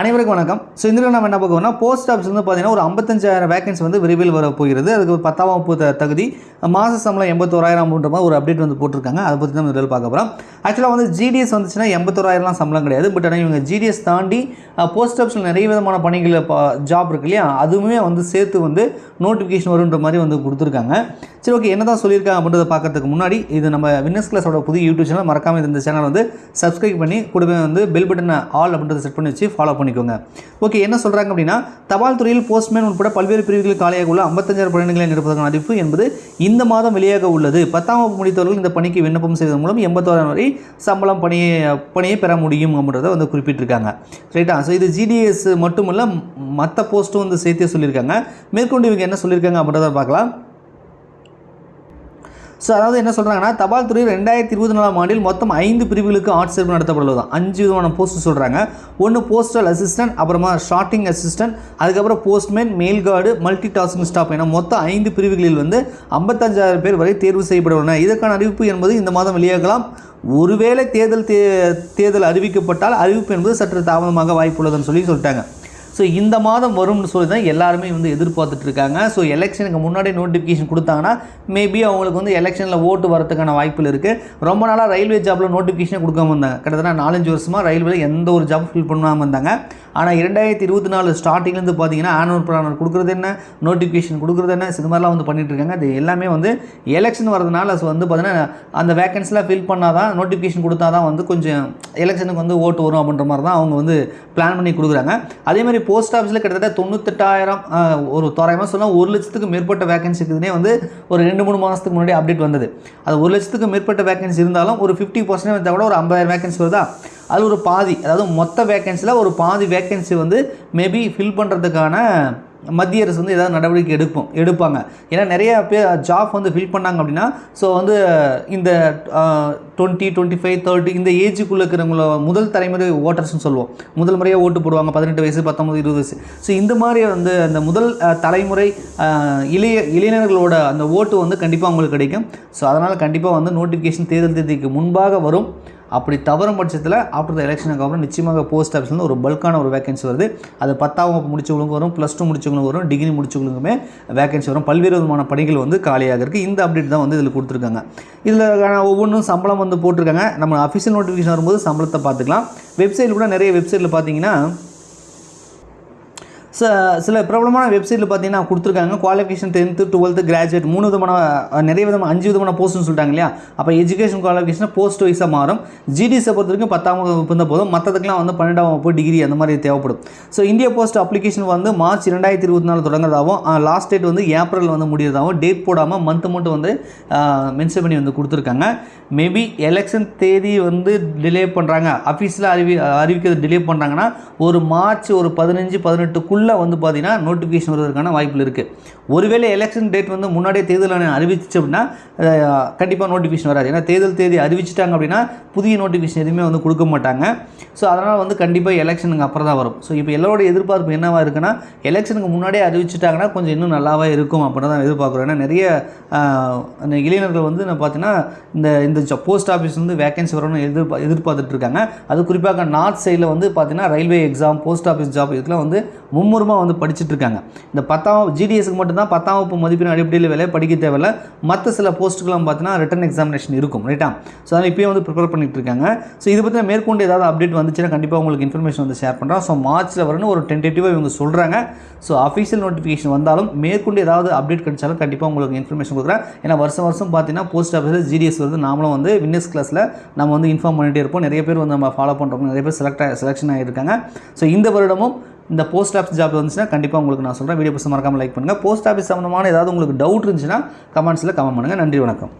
அனைவருக்கும் வணக்கம். ஸோ இந்த நம்ம என்ன பார்க்கணும்னா போஸ்ட் ஆஃபீஸ் வந்து பார்த்தீங்கன்னா ஒரு ஐம்பத்தஞ்சாயிரம் வேகன்ஸ் வந்து விரைவில் வர போகிறது. அதுக்கு பத்தாம் வகுப்பு தகுதி மாத சம்பளம் எண்பத்தோராயிரம் அப்படின்ற மாதிரி ஒரு அப்டேட் வந்து போட்டிருக்காங்க. அதை பற்றி தான் நம்ம இதில் பார்க்க போகிறோம் ஆக்சுவலாக வந்து ஜிடிஎஸ் வந்துச்சுன்னா எண்பத்தோராயிரம்லாம் சம்பளம் கிடையாது. பட் ஆனால் இவங்க ஜிடிஎஸ் தாண்டி போஸ்ட் ஆஃபீஸில் நிறைய விதமான பணிகள் ஜாப் இருக்கு இல்லையா? அதுவுமே வந்து சேர்த்து வந்து நோட்டிஃபிகேஷன் வருன்ற மாதிரி வந்து கொடுத்துருக்காங்க. சரி ஓகே என்ன தான் சொல்லியிருக்காங்க அப்படின்றத பார்க்கறதுக்கு முன்னாடி இது நம்ம வின்னஸ் கிளாஸோட புது யூடியூப் சேனல் மறக்காமல் இந்த சேனல் வந்து சப்ஸ்கிரைப் பண்ணி கூடவே வந்து பெல் பட்டனை ஆல் அப்படின்றத செட் பண்ணி வச்சு ஃபாலோ பண்ணிக்கோங்க ஓகே என்ன சொல்கிறாங்க அப்படின்னா தபால் துறையில் போஸ்ட்மேன் உட்பட பல்வேறு பிரிவுகளில் காலியாக உள்ள ஐம்பத்தஞ்சாயிரம் பணிகளை நிரப்புவதற்கான அறிவிப்பு என்பது இந்த மாதம் வெளியாக உள்ளது. பத்தாம் வகுப்பு முடித்தவர்கள் இந்த பணிக்கு விண்ணப்பம் செய்வதன் மூலம் எண்பத்தோராயிரம் வரை சம்பளம் பணியை பணியை பெற முடியும் அப்படின்றத வந்து குறிப்பிட்டிருக்காங்க. ரைட்டா ஸோ இது ஜிடிஎஸ் மட்டுமல்ல மற்ற போஸ்ட்டும் வந்து சேர்த்தே சொல்லியிருக்காங்க. மேற்கொண்டு இவங்க என்ன சொல்லியிருக்காங்க அப்படின்றத பார்க்கலாம். ஸோ அதாவது என்ன சொல்கிறாங்கன்னா தபால் துறை ரெண்டாயிரத்தி இருபத்தி நாலாம் ஆண்டில் மொத்தம் ஐந்து பிரிவுகளுக்கு ஆட் சேர்ப்பு நடத்தப்படுவதுதான். அஞ்சு விதமான போஸ்ட் சொல்கிறாங்க ஒன்று போஸ்டல் அசிஸ்டன்ட் அப்புறமா ஷார்ட்டிங் அசிஸ்டன்ட் அதுக்கப்புறம் postman mail guard multi tasking staff என மொத்தம் ஐந்து பிரிவுகளில் வந்து ஐம்பத்தஞ்சாயிரம் பேர் வரை தேர்வு செய்யப்பட உள்ளன இதற்கான அறிவிப்பு என்பது இந்த மாதம் வெளியாகலாம். ஒருவேளை தேர்தல் தே தேர்தல் அறிவிக்கப்பட்டால் அறிவிப்பு என்பது சற்று தாமதமாக வாய்ப்புள்ளதுன்னு சொல்லி சொல்லிட்டாங்க. ஸோ இந்த மாதம் வரும்னு சொல்லி தான் எல்லாருமே வந்து எதிர்பார்த்துட்டு இருக்காங்க. ஸோ எலெக்ஷனுக்கு முன்னாடி நோட்டிஃபிகேஷன் கொடுத்தாங்கன்னா மேபி அவங்களுக்கு வந்து எலெக்ஷனில் ஓட்டு வரதுக்கான வாய்ப்பில் இருக்குது ரொம்ப நாளாக ரயில்வே ஜாப்பில் நோட்டிஃபிகேஷன் கொடுக்காம இருந்தாங்க. கிட்டத்தட்ட நாலஞ்சு வருஷமாக ரயில்வேல எந்த ஒரு ஜாப் ஃபில் பண்ணாமல் இருந்தாங்க. ஆனால் இரண்டாயிரத்தி இருபத்தி நாலு ஸ்டார்டிங்லேருந்து பார்த்தீங்கன்னா ஆனுவல் பிளானர் கொடுக்குறது என்ன நோட்டிஃபிகேஷன் கொடுக்குறது என்ன இது மாதிரிலாம் வந்து பண்ணிகிட்டு இருக்காங்க. அது எல்லாமே வந்து எலெக்ஷன் வரதுனால ஸோ வந்து பார்த்தீங்கன்னா அந்த வேகன்சிலாம் ஃபில் பண்ணால் தான் நோட்டிஃபிகேஷன் கொடுத்தா தான் வந்து கொஞ்சம் எலெக்ஷனுக்கு வந்து ஓட்டு வரும் அப்படின்ற மாதிரி தான் அவங்க வந்து பிளான் பண்ணி கொடுக்குறாங்க. அதே மாதிரி போஸ்ட் ஆஃபீஸில் கிட்டத்தட்ட தொண்ணூத்தெட்டாயிரம் ஒரு தோராயமாக சொன்னால் ஒரு லட்சத்துக்கு மேற்பட்ட வேகன்சி இருக்குதுனே வந்து ஒரு ரெண்டு மூணு மாதத்துக்கு முன்னாடி அப்டேட் வந்தது. அது ஒரு லட்சத்துக்கு மேற்பட்ட வேகன்சி இருந்தாலும் ஒரு ஃபிஃப்டி பர்சன்டேஜ் வந்தால் கூட ஒரு ஐம்பதாயிரம் வேகன்சி வருதா? அது ஒரு பாதி அதாவது மொத்த வேகன்சியில் ஒரு பாதி வேகன்சி வந்து மேபி ஃபில் பண்ணுறதுக்கான மத்திய அரசு வந்து ஏதாவது நடவடிக்கை எடுப்போம் எடுப்பாங்க. ஏன்னா நிறைய பேர் ஜாப் வந்து ஃபில் பண்ணாங்க அப்படின்னா ஸோ வந்து இந்த டுவெண்ட்டி டுவெண்ட்டி ஃபைவ் தேர்ட்டி இந்த ஏஜுக்குள்ளே இருக்கிறவங்கள முதல் தலைமுறை ஓட்டர்ஸ்னு சொல்லுவோம். முதல் முறையாக ஓட்டு போடுவாங்க பதினெட்டு வயசு பத்தொம்பது இருபது வயசு. ஸோ இந்த மாதிரி வந்து அந்த முதல் தலைமுறை இளைய இளைஞர்களோட அந்த ஓட்டு வந்து கண்டிப்பாக அவங்களுக்கு கிடைக்கும். ஸோ அதனால் கண்டிப்பாக வந்து நோட்டிஃபிகேஷன் தேர்தல் தேதிக்கு முன்பாக வரும். அப்படி தவறும் பட்சத்தில் ஆஃப்டர் த எலெக்ஷனுக்கு அப்புறம் நிச்சயமாக போஸ்ட் ஆஃபீஸ்லேருந்து ஒரு பல்கான ஒரு வேகன்சி வருது. அது பத்தாம் வகுப்பு முடிச்சவங்களுக்கும் வரும் ப்ளஸ் டூ முடிச்சவங்களுக்கும் வரும் டிகிரி முடிச்சவங்களுக்குமே வேகன்சி வரும். பல்வேறு விதமான பணிகள் வந்து காலியாக இருக்குது இந்த அப்டேட் தான் வந்து இதில் கொடுத்துருக்காங்க. இதில் ஒவ்வொன்றும் சம்பளம் வந்து போட்டிருக்காங்க. நம்ம அஃபிஷியல் நோட்டிஃபிகேஷன் வரும்போது சம்பளத்தை பார்த்துக்கலாம். வெப்சைட்டில் கூட நிறைய வெப்சைட்டில் பார்த்தீங்கன்னா சில பிரபலமான வெப்சைட்டில் பார்த்தீங்கன்னா கொடுத்துருக்காங்க. குவாலிஃபிகேஷன் டென்த்து டுவெல்த்து கிராஜுவேட் மூணு விதமான நிறைய விதமான அஞ்சு விதமான போஸ்ட்னு சொல்லிட்டாங்க இல்லையா? அப்போ எஜுகேஷன் குவாலிஃபிகேஷன் போஸ்ட் வைஸாக மாறும். ஜிடிஎஸை பொறுத்த வரைக்கும் பத்தாம் வகுப்பு இருந்தால் போதும் மற்றதுக்கெலாம் வந்து பன்னெண்டாம் வகுப்பு டிகிரி அந்த மாதிரி தேவைப்படும். ஸோ இந்தியா போஸ்ட் அப்ளிகேஷன் வந்து மார்ச் ரெண்டாயிரத்தி இருபத்தி நாலு தொடங்குறதாகவும் லாஸ்ட் டேட் வந்து ஏப்ரல் வந்து முடியறதாகவும் டேட் போடாமல் மந்த் மட்டும் வந்து மென்ஷன் பண்ணி வந்து கொடுத்துருக்காங்க. மேபி எலெக்ஷன் தேதி வந்து டிலே பண்ணுறாங்க ஆஃபீஸில் அறிவி அறிவிக்கிறது டிலே பண்ணுறாங்கன்னா ஒரு மார்ச் ஒரு பதினஞ்சு பதினெட்டுக்குள்ளே வந்து பார்த்தீங்கன்னா நோட்டிஃபிகேஷன் வருவதற்கான வாய்ப்புகள் இருக்குது ஒருவேளை எலெக்ஷன் டேட் வந்து முன்னாடியே தேர்தல் ஆணையம் அறிவிச்சிச்சு அப்படின்னா கண்டிப்பாக நோட்டிஃபிகேஷன் வராது. ஏன்னா தேர்தல் தேதி அறிவிச்சிட்டாங்க அப்படின்னா புதிய நோட்டிஃபிகேஷன் எதுவுமே வந்து கொடுக்க மாட்டாங்க. ஸோ அதனால் வந்து கண்டிப்பாக எலெக்ஷனுக்கு அப்புறம் தான் வரும். ஸோ இப்போ எல்லாரோட எதிர்பார்ப்பு என்னவாக இருக்குன்னா எலெக்ஷனுக்கு முன்னாடியே அறிவிச்சிட்டாங்கன்னா கொஞ்சம் இன்னும் நல்லாவே இருக்கும் அப்படின்னு தான் எதிர்பார்க்குறோம். ஏன்னா நிறைய அந்த இளைஞர்கள் வந்து நான் பார்த்தீங்கன்னா இந்த இந்த போஸ்ட் ஆஃபீஸ் வந்து வேகன்சி வரணும்னு எதிர்பா எதிர்பார்த்துட்டு இருக்காங்க. அது குறிப்பாக நார்த் சைடில் வந்து பார்த்தீங்கன்னா railway exam post office job இதுக்கெல்லாம் வந்து மும்முரமாக வந்து படிச்சுட்டு இருக்காங்க இந்த பத்தாம் ஜிடிஎஸ்க்கு மட்டும்தான் பத்தாம் வகுப்பு மதிப்பெண் அடிப்படையில் வேலை படிக்க தேவையில்ல. மற்ற சில போஸ்ட்டுக்கெல்லாம் பார்த்தீங்கன்னா ரிட்டன் எக்ஸாமினேஷன் இருக்கும். ரைட்டா ஸோ அதனால் இப்போயே வந்து ப்ரிப்பேர் பண்ணிட்டு இருக்காங்க ஸோ இது பற்றி மேற்கொண்டு ஏதாவது அப்டேட் வந்துச்சுன்னா கண்டிப்பாக உங்களுக்கு இன்ஃபர்மேஷன் வந்து ஷேர் பண்ணுறோம் ஸோ மார்ச்சில் வரணும் ஒரு டென்டேட்டிவாக இவங்க சொல்கிறாங்க ஸோ அஃபீஷியல் நோட்டிஃபிகேஷன் வந்தாலும் மேற்கொண்டு ஏதாவது அப்டேட் கிடைச்சாலும் கண்டிப்பாக உங்களுக்கு இன்ஃபர்மேஷன் கொடுக்குறேன். ஏன்னா வருஷம் வருஷம் பார்த்தீங்கன்னா போஸ்ட் ஆஃபீஸில் ஜிடிஎஸ் வருது. நாமளும் வந்து வின்னர்ஸ் கிளாஸில் நம்ம வந்து இன்ஃபார்ம் பண்ணிகிட்டே இருப்போம். நிறைய பேர் வந்து நம்ம ஃபாலோ பண்ணுறோம் நிறைய பேர் செலக்ட் செலெக்ஷன் ஆகியிருக்காங்க ஸோ இந்த வருடமும் இந்த போஸ்ட் ஆஃபீஸ் ஜாப் வந்துச்சுன்னா கண்டிப்பாக உங்களுக்கு நான் சொல்கிறேன் வீடியோ பசங்க மறக்காமல் லைக் பண்ணுங்கள் போஸ்ட் ஆஃபீஸ் சம்மந்தமான ஏதாவது உங்களுக்கு டவுட் இருந்துச்சுன்னா கமெண்ட்ஸில் கமெண்ட் பண்ணுங்கள் நன்றி வணக்கம்.